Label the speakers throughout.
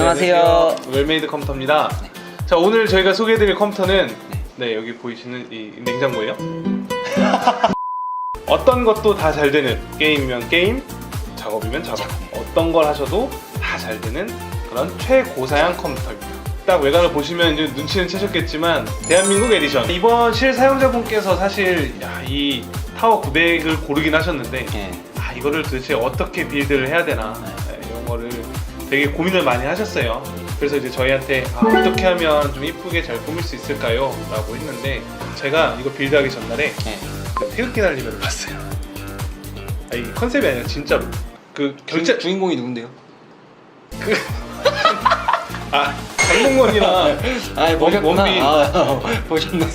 Speaker 1: 안녕하세요.
Speaker 2: 웰메이드 컴퓨터입니다. 자 오늘 저희가 소개해드릴 컴퓨터는 네 여기 보이시는 이 냉장고예요. 어떤 것도 다 잘 되는 게임이면 게임, 작업이면 작업. 어떤 걸 하셔도 다 잘 되는 그런 최고사양 컴퓨터입니다. 딱 외관을 보시면 이제 눈치는 채셨겠지만 대한민국 에디션 이번 실 사용자분께서 사실 야, 이 타워 900을 고르긴 하셨는데
Speaker 1: 네.
Speaker 2: 아 이거를 도대체 어떻게 빌드를 해야 되나 네, 되게 고민을 많이 하셨어요. 그래서 이제 저희한테 아, 어떻게 하면 좀 이쁘게 잘 꾸밀 수 있을까요? 라고 했는데 제가 이거 빌드하기 전날에
Speaker 1: 네.
Speaker 2: 그 태극기 날리면을 봤어요. 아, 이 컨셉이 아니라 진짜로 그 결제
Speaker 1: 주, 주인공이 누군데요?
Speaker 2: 아 장동건이랑
Speaker 1: 아 보셨구나.
Speaker 2: 원빈.
Speaker 1: 아, 보셨네.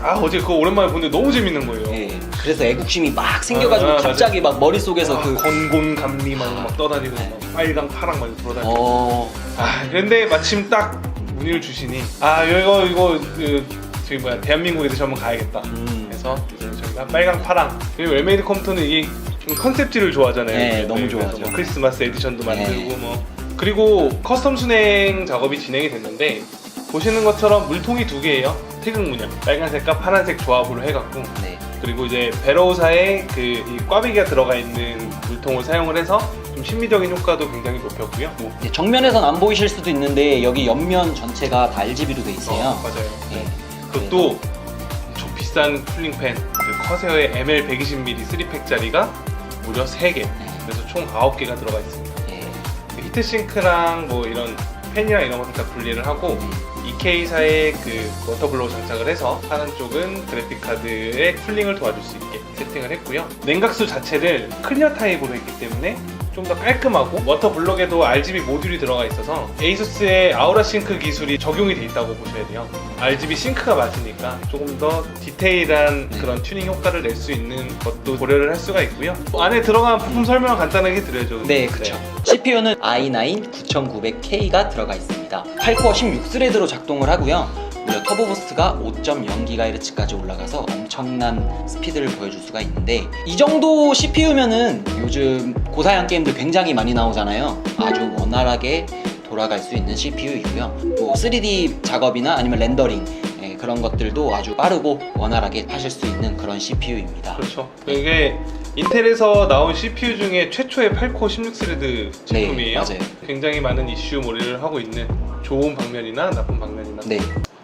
Speaker 2: 아 어제 그거 오랜만에 보는데 너무 재밌는 거예요.
Speaker 1: 네. 그래서 애국심이 막 생겨가지고
Speaker 2: 아, 맞아.
Speaker 1: 갑자기 막 머릿속에서
Speaker 2: 아,
Speaker 1: 그
Speaker 2: 건곤 감리 막, 막 떠다니는 막 빨강 파랑 막 돌아다니고
Speaker 1: 어.
Speaker 2: 아 그런데 마침 딱 문의를 주시니 아 이거 이거 그 저기 뭐야 대한민국 에디션 한번 가야겠다
Speaker 1: 음.
Speaker 2: 해서 이제 저희가 빨강 파랑 그리고 웰메이드 컴퓨터는 이게 좀 컨셉지를 좋아하잖아요
Speaker 1: 네, 너무
Speaker 2: 그래서
Speaker 1: 좋아하죠.
Speaker 2: 뭐 크리스마스 에디션도 만들고
Speaker 1: 네.
Speaker 2: 뭐 그리고 커스텀 순행 작업이 진행이 됐는데 보시는 것처럼 물통이 두 개예요 태극 문양 빨간색과 파란색 조합으로 해갖고
Speaker 1: 네.
Speaker 2: 그리고 이제 베로사에 그이 꽈배기가 들어가 있는 물통을 사용을 해서 좀 심미적인 효과도 굉장히 높였고요. 뭐,
Speaker 1: 네, 정면에선 안 보이실 수도 있는데 여기 옆면 전체가 다 RGB로 돼 있어요.
Speaker 2: 어, 맞아요.
Speaker 1: 네.
Speaker 2: 그것도 엄청 비싼 쿨링팬 그 커세어의 ML 120mm 3팩짜리가 무려 3개
Speaker 1: 네.
Speaker 2: 그래서 총 9개가 들어가 있습니다.
Speaker 1: 네.
Speaker 2: 히트싱크랑 뭐 이런 팬이랑 이런 것들 다 분리를 하고 EK사의 그 워터블로우 장착을 해서 하는 쪽은 그래픽카드의 쿨링을 도와줄 수 있게 세팅을 했고요. 냉각수 자체를 클리어 타입으로 했기 때문에 좀 더 깔끔하고 워터블록에도 RGB 모듈이 들어가 있어서 에이수스의 아우라 싱크 기술이 적용이 돼 있다고 보셔야 돼요. RGB 싱크가 맞으니까 조금 더 디테일한
Speaker 1: 네.
Speaker 2: 그런 튜닝 효과를 낼 수 있는 것도 고려를 할 수가 있고요. 안에 들어간 부품 설명을 간단하게 드려야죠.
Speaker 1: 네, 그쵸. CPU는 i9 9900K가 들어가 있습니다. 8코어 16스레드로 작동을 하고요. 무려 터보 부스트가 5.0GHz까지 올라가서 엄청난 스피드를 보여줄 수가 있는데 이 정도 CPU면은 요즘 고사양 게임들 굉장히 많이 나오잖아요. 아주 원활하게 돌아갈 수 있는 CPU이고요. 뭐 3D 작업이나 아니면 렌더링 예, 그런 것들도 아주 빠르고 원활하게 하실 수 있는 그런 CPU입니다.
Speaker 2: 그렇죠. 이게 인텔에서 나온 CPU 중에 최초의 8코어 16스레드 제품이에요.
Speaker 1: 네, 맞아요.
Speaker 2: 굉장히 많은 이슈 몰이를 하고 있는 좋은 방면이나 나쁜 방면이나.
Speaker 1: 네.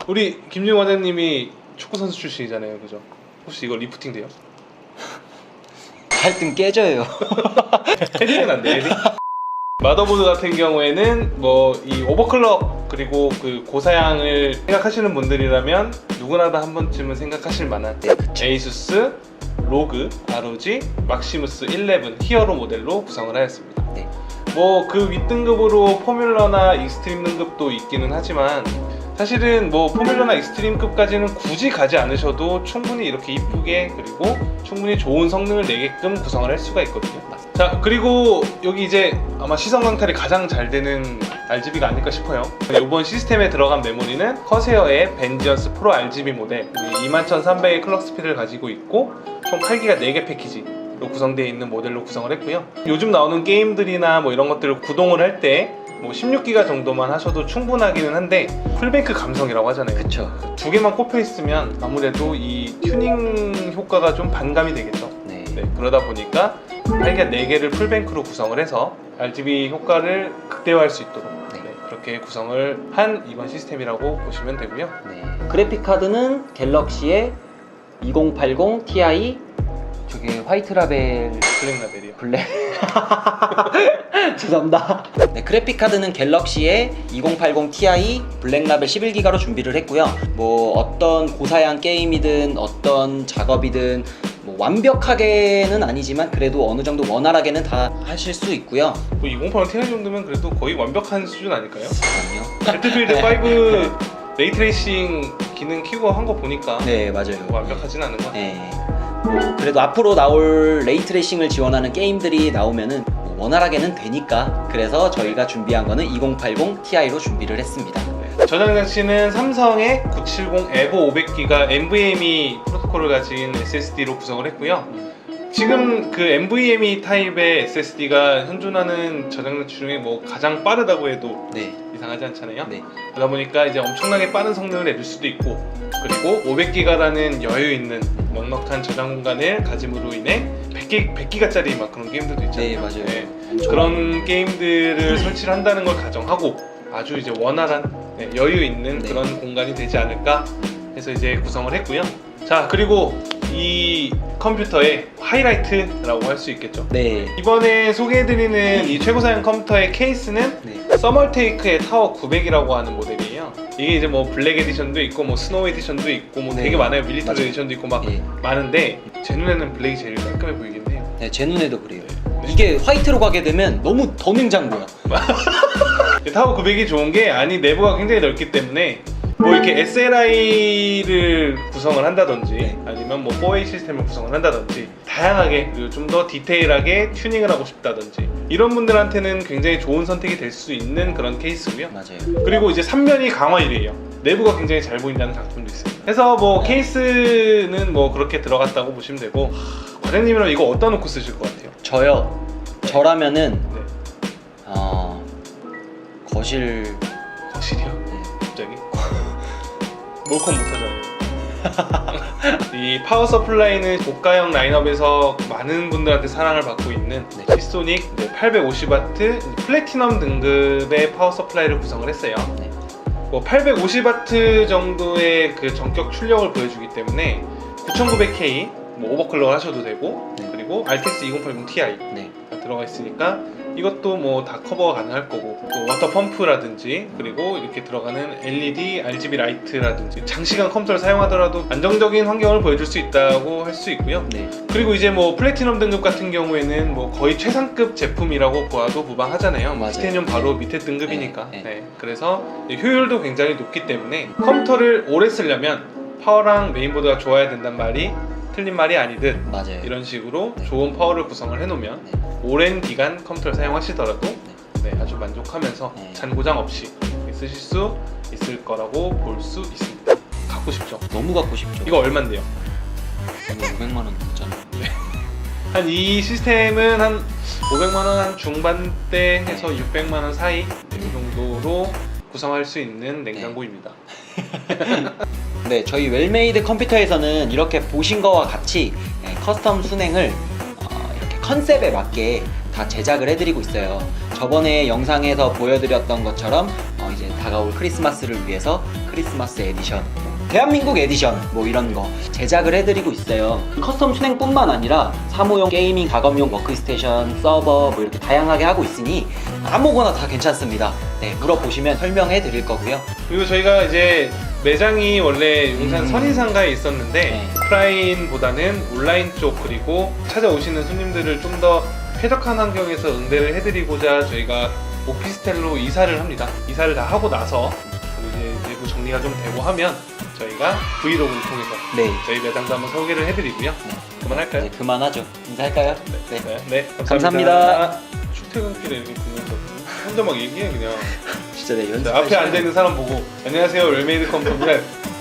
Speaker 2: 우리 김중 원장님이 축구 선수 출신이잖아요, 그죠? 혹시 이거 리프팅 돼요?
Speaker 1: 갈등 깨져요.
Speaker 2: 헤딩은 안 돼, 헤딩? 마더보드 같은 경우에는 뭐 이 오버클럭 그리고 그 고사양을 생각하시는 분들이라면 누구나 다 한 번쯤은 생각하실 만한
Speaker 1: 네, 그쵸.
Speaker 2: 에이수스 로그, ROG, 막시무스 11 히어로 모델로 구성을 하였습니다.
Speaker 1: 네.
Speaker 2: 뭐 그 윗등급으로 포뮬러나 익스트림 등급도 있기는 하지만 사실은 뭐 포뮬러나 익스트림급까지는 굳이 가지 않으셔도 충분히 이렇게 이쁘게 그리고 충분히 좋은 성능을 내게끔 구성을 할 수가 있거든요. 자 그리고 여기 이제 아마 시선 강탈이 가장 잘 되는 RGB가 아닐까 싶어요. 이번 시스템에 들어간 메모리는 커세어의 벤지언스 프로 RGB 모델 21,300의 클럭 스피드를 가지고 있고 총 8기가 4개 패키지로 구성되어 있는 모델로 구성을 했고요. 요즘 나오는 게임들이나 뭐 이런 것들을 구동을 할때 뭐 16기가 정도만 하셔도 충분하기는 한데 풀뱅크 감성이라고 하잖아요.
Speaker 1: 그쵸.
Speaker 2: 두 개만 꼽혀 있으면 아무래도 이 튜닝 효과가 좀 반감이 되겠죠.
Speaker 1: 네.
Speaker 2: 네, 그러다 보니까 8기가 4개를 풀뱅크로 구성을 해서 RGB 효과를 극대화할 수 있도록
Speaker 1: 네.
Speaker 2: 네, 그렇게 구성을 한 이번 시스템이라고 보시면 되고요.
Speaker 1: 네. 그래픽 카드는 갤럭시의 2080 Ti 저게 화이트 라벨
Speaker 2: 블랙 라벨이요.
Speaker 1: 블랙 죄송합니다. 네, 그래픽 카드는 갤럭시의 2080 Ti 블랙 라벨 11기가로 준비를 했고요. 뭐 어떤 고사양 게임이든 어떤 작업이든 뭐 완벽하게는 아니지만 그래도 어느 정도 원활하게는 다 하실 수 있고요.
Speaker 2: 뭐 2080 Ti 정도면 그래도 거의 완벽한 수준 아닐까요?
Speaker 1: 잠깐만요.
Speaker 2: 배틀필드 5 레이트레이싱 기능 키고 한 거 보니까
Speaker 1: 네, 맞아요.
Speaker 2: 뭐 완벽하진 않은 것 같아요.
Speaker 1: 네. 뭐 그래도 앞으로 나올 레이트레이싱을 지원하는 게임들이 나오면은 뭐 원활하게는 되니까 그래서 저희가 준비한 거는 2080 Ti로 준비를 했습니다.
Speaker 2: 저장 장치는 삼성의 970 에보 500기가 NVMe 프로토콜을 가진 SSD로 구성을 했고요. 지금 그 NVMe 타입의 SSD가 현존하는 저장 장치 중에 뭐 가장 빠르다고 해도
Speaker 1: 네.
Speaker 2: 이상하지 않잖아요.
Speaker 1: 네.
Speaker 2: 그러다 보니까 이제 엄청나게 빠른 성능을 내줄 수도 있고 그리고 500기가라는 여유 있는 넉넉한 저장 공간을 가짐으로 인해 100기, 100기가짜리 막 그런 게임들도 있잖아요.
Speaker 1: 네, 맞아요.
Speaker 2: 네. 그런 게임들을 설치를 한다는 걸 가정하고 아주 이제 원활한 네, 여유 있는
Speaker 1: 네.
Speaker 2: 그런 공간이 되지 않을까 해서 이제 구성을 했고요. 자 그리고 이 컴퓨터의 하이라이트라고 할 수 있겠죠.
Speaker 1: 네.
Speaker 2: 이번에 소개해드리는 이 최고 사양 컴퓨터의 케이스는
Speaker 1: 네.
Speaker 2: 서멀테이크의 타워 900이라고 하는 모델이에요. 이게 이제 뭐 블랙 에디션도 있고 뭐 스노우 에디션도 있고 뭐
Speaker 1: 네.
Speaker 2: 되게 많아요. 밀리터리
Speaker 1: 맞아요.
Speaker 2: 에디션도 있고 막
Speaker 1: 예.
Speaker 2: 많은데 제 눈에는 블랙이 제일 깔끔해 보이긴 해요.
Speaker 1: 네, 제 눈에도 그래요.
Speaker 2: 네.
Speaker 1: 이게 화이트로 가게 되면 너무 더 냉장고야.
Speaker 2: 이 타워 900이 좋은 게 안이 내부가 굉장히 넓기 때문에 뭐 이렇게 SLI를 구성을 한다든지
Speaker 1: 네.
Speaker 2: 아니면 뭐 4A 시스템을 구성을 한다든지 다양하게 그리고 좀 더 디테일하게 튜닝을 하고 싶다든지 이런 분들한테는 굉장히 좋은 선택이 될 수 있는 그런 케이스고요.
Speaker 1: 맞아요.
Speaker 2: 그리고 이제 3면이 강화일이에요. 내부가 굉장히 잘 보인다는 장점도 있습니다. 그래서 뭐
Speaker 1: 네.
Speaker 2: 케이스는 뭐 그렇게 들어갔다고 보시면 되고 과장님이랑 이거 어디다 놓고 쓰실 것 같아요?
Speaker 1: 저요. 저라면은
Speaker 2: 네.
Speaker 1: 어, 거실
Speaker 2: 몰컴 못하잖아요. 이 파워 서플라이는 고가형 라인업에서 많은 분들한테 사랑을 받고 있는
Speaker 1: 네.
Speaker 2: 시소닉 850W 플래티넘 등급의 파워 서플라이를 구성을 했어요.
Speaker 1: 네.
Speaker 2: 뭐 850W 정도의 그 전격 출력을 보여주기 때문에 9900K 뭐 오버클럭 하셔도 되고
Speaker 1: 네.
Speaker 2: 그리고 RTX 2080 Ti
Speaker 1: 네.
Speaker 2: 가 들어가 있으니까 이것도 뭐 다 커버가 가능할 거고 또 워터 펌프라든지 그리고 이렇게 들어가는 LED, RGB 라이트라든지 장시간 컴퓨터를 사용하더라도 안정적인 환경을 보여줄 수 있다고 할 수 있고요.
Speaker 1: 네.
Speaker 2: 그리고 이제 뭐 플래티넘 등급 같은 경우에는 뭐 거의 최상급 제품이라고 보아도 무방하잖아요.
Speaker 1: 맞아요.
Speaker 2: 티타늄 바로 밑에 등급이니까.
Speaker 1: 네,
Speaker 2: 네,
Speaker 1: 네.
Speaker 2: 그래서 효율도 굉장히 높기 때문에 컴퓨터를 오래 쓰려면 파워랑 메인보드가 좋아야 된단 말이 틀린 말이 아니듯
Speaker 1: 맞아요.
Speaker 2: 이런 식으로
Speaker 1: 네.
Speaker 2: 좋은 파워를 구성을 해놓으면
Speaker 1: 네.
Speaker 2: 오랜 기간 컴퓨터를 사용하시더라도 네, 아주 만족하면서
Speaker 1: 네.
Speaker 2: 잔고장 없이 쓰실 수 있을 거라고 볼 수 있습니다. 갖고 싶죠?
Speaker 1: 너무 갖고 싶죠.
Speaker 2: 이거 얼만데요?
Speaker 1: 이거 500만 원 넘잖아요.
Speaker 2: 한 이 시스템은 한 500만 원한 중반대 해서 600만 원 사이 이 정도로 구성할 수 있는 냉장고입니다.
Speaker 1: 네, 저희 웰메이드 컴퓨터에서는 이렇게 보신 거와 같이 네, 커스텀 순행을 어, 이렇게 컨셉에 맞게 다 제작을 해드리고 있어요. 저번에 영상에서 보여드렸던 것처럼 어, 이제 다가올 크리스마스를 위해서 크리스마스 에디션, 대한민국 에디션 뭐 이런 거 제작을 해드리고 있어요. 커스텀 순행뿐만 아니라 사무용 게이밍 작업용 워크스테이션, 서버 뭐 이렇게 다양하게 하고 있으니 아무거나 다 괜찮습니다. 네, 물어보시면 설명해 드릴 거고요.
Speaker 2: 그리고 저희가 이제 매장이 원래 용산
Speaker 1: 음.
Speaker 2: 선인상가에 있었는데
Speaker 1: 네.
Speaker 2: 오프라인보다는 온라인 쪽 그리고 찾아오시는 손님들을 좀 더 쾌적한 환경에서 응대를 해드리고자 저희가 오피스텔로 이사를 합니다. 이사를 다 하고 나서 그리고 이제 내부 정리가 좀 되고 하면 저희가 브이로그를 통해서
Speaker 1: 네,
Speaker 2: 저희 매장도 한번 소개를 해드리고요. 그만할까요?
Speaker 1: 이제 그만하죠. 인사할까요? 네.
Speaker 2: 네, 네
Speaker 1: 감사합니다.
Speaker 2: 출퇴근길에 이렇게 보면서 혼자 막 얘기해 그냥
Speaker 1: 진짜 네,
Speaker 2: 근데
Speaker 1: 연습.
Speaker 2: 앞에 앉아 있는 사람 보고 안녕하세요 웰메이드 컴퓨터입니다